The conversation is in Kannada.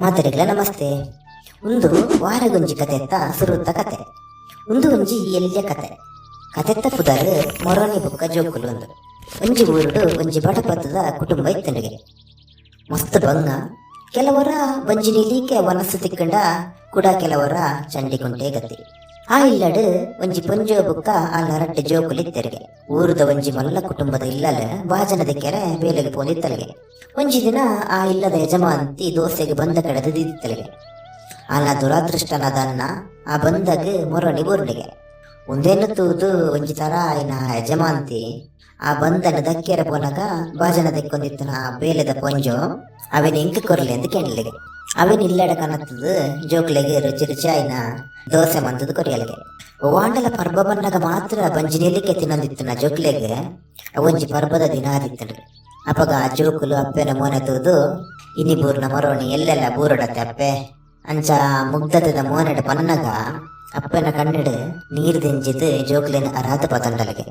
ಮಾತರಿಗಳ ನಮಸ್ತೆ. ಒಂದು ವಾರಗುಂಜಿ ಕತೆ ಅಂತ ಸುರುತ್ತ ಕತೆ. ಒಂದು ಒಂಜಿ ಎಲ್ಯ ಕತೆ. ಕತೆತ್ತ ಪುದರ್ ಮೊರನೆ ಬುಕ್ಕ ಜೋಕುಲು ಒಂದು. ಒಂಜಿ ಊರುಡು ಒಂಜಿ ಬಡಪತ್ತದ ಕುಟುಂಬ ಇತ್ತನಿಗೆ ಮಸ್ತ್ ಬಂಗ ಕೆಲವರ ಬಂಜಿ ನಿಲೀಕೆ ವನಸ್ಸು ತಿಕ್ಕಂಡ, ಕೂಡ ಕೆಲವರ ಚಂಡಿ ಕುಂಟೆ ಗತಿ ಆ ಒಂಜಿ ಪೊಂಜೋ ಬುಕ್ಕ ಆ ನರಟ್ಟೆ ಜೋಕುಲಿತ್ತರಿಗೆ ಊರದ ಒಂಜಿ ಮಲ್ಲ ಕುಟುಂಬದ ಇಲ್ಲಲ ವಾಜನದ ಕೆರೆ ಬೇಲೆಗೆ ಪೋಲಿತ್ತಲಿಗೆ ಒಂಜಿ ದಿನ ಆ ಇಲ್ಲದ ಯಜಮಾಂತಿ ದೋಸೆಗೆ ಬಂದ ಕಡೆದು ದಿತ್ತಲಿಗೆ ಆನ ದುರಾದೃಷ್ಟನದನ್ನ ಆ ಬಂದಾಗ ಮೊರಣಿ ಊರ್ನಿಗೆ ಒಂದೇನು ತೂದು ಒಂಜಿ ತರ ಆಯ್ನ ಯಜಮಾಂತಿ ಆ ಬಂದನ ದಕ್ಕೆರೆ ಪೋನಗ ಬಾಜನ ದಕ್ಕೊಂದಿತ್ತನ ಬೇಲೆದ ಪೊಂಜೋ ಅವೇನು ಇಂಕ ಕೊರಲಿ ಅಂತ ಕೆಣಲಿಗೆ. ಇಲ್ಲಡ ಕನತ್ತದು, ಜೋಕ್ಲೆಗೆ ರುಚಿ ಆಯ್ನ ದೋಸೆ ಮಂತದ ಕೊರಿಯಲಿಗೆ. ವಾಂಡಲ ಪರ್ಬ ಬನ್ನಗ ಮಾತ್ರ ಬಂಜಿ ನೆಲ್ಲಿಕೆ ತಿನ್ನೊಂದಿತ್ತನ ಜೋಕ್ಲೆಗೆ, ಒಂಜಿ ಪರ್ಬದ ದಿನ ಆದಿತ್ತನು ಅಪಗ ಜೋಕುಲು ಅಪ್ಪೆನ ಮೋನೆ ತೂದು ಇನಿ ಬೂರ್ನ ಮರೋಣಿ ಎಲ್ಲೆಲ್ಲ ಬೂರಡತ್ತೆ ಅಪ್ಪೆ. ಅಂಚ ಮುಗ್ಧದ ಮೋನೆಡ ಪನ್ನಗ ಅಪ್ಪನ ಕಣ್ಣಡು ನೀರು ದಿಂಜಿದ್ ಜೋಕ್ಲೆನ ಅರಾಧ ಪತಂಡಲಿಗೆ.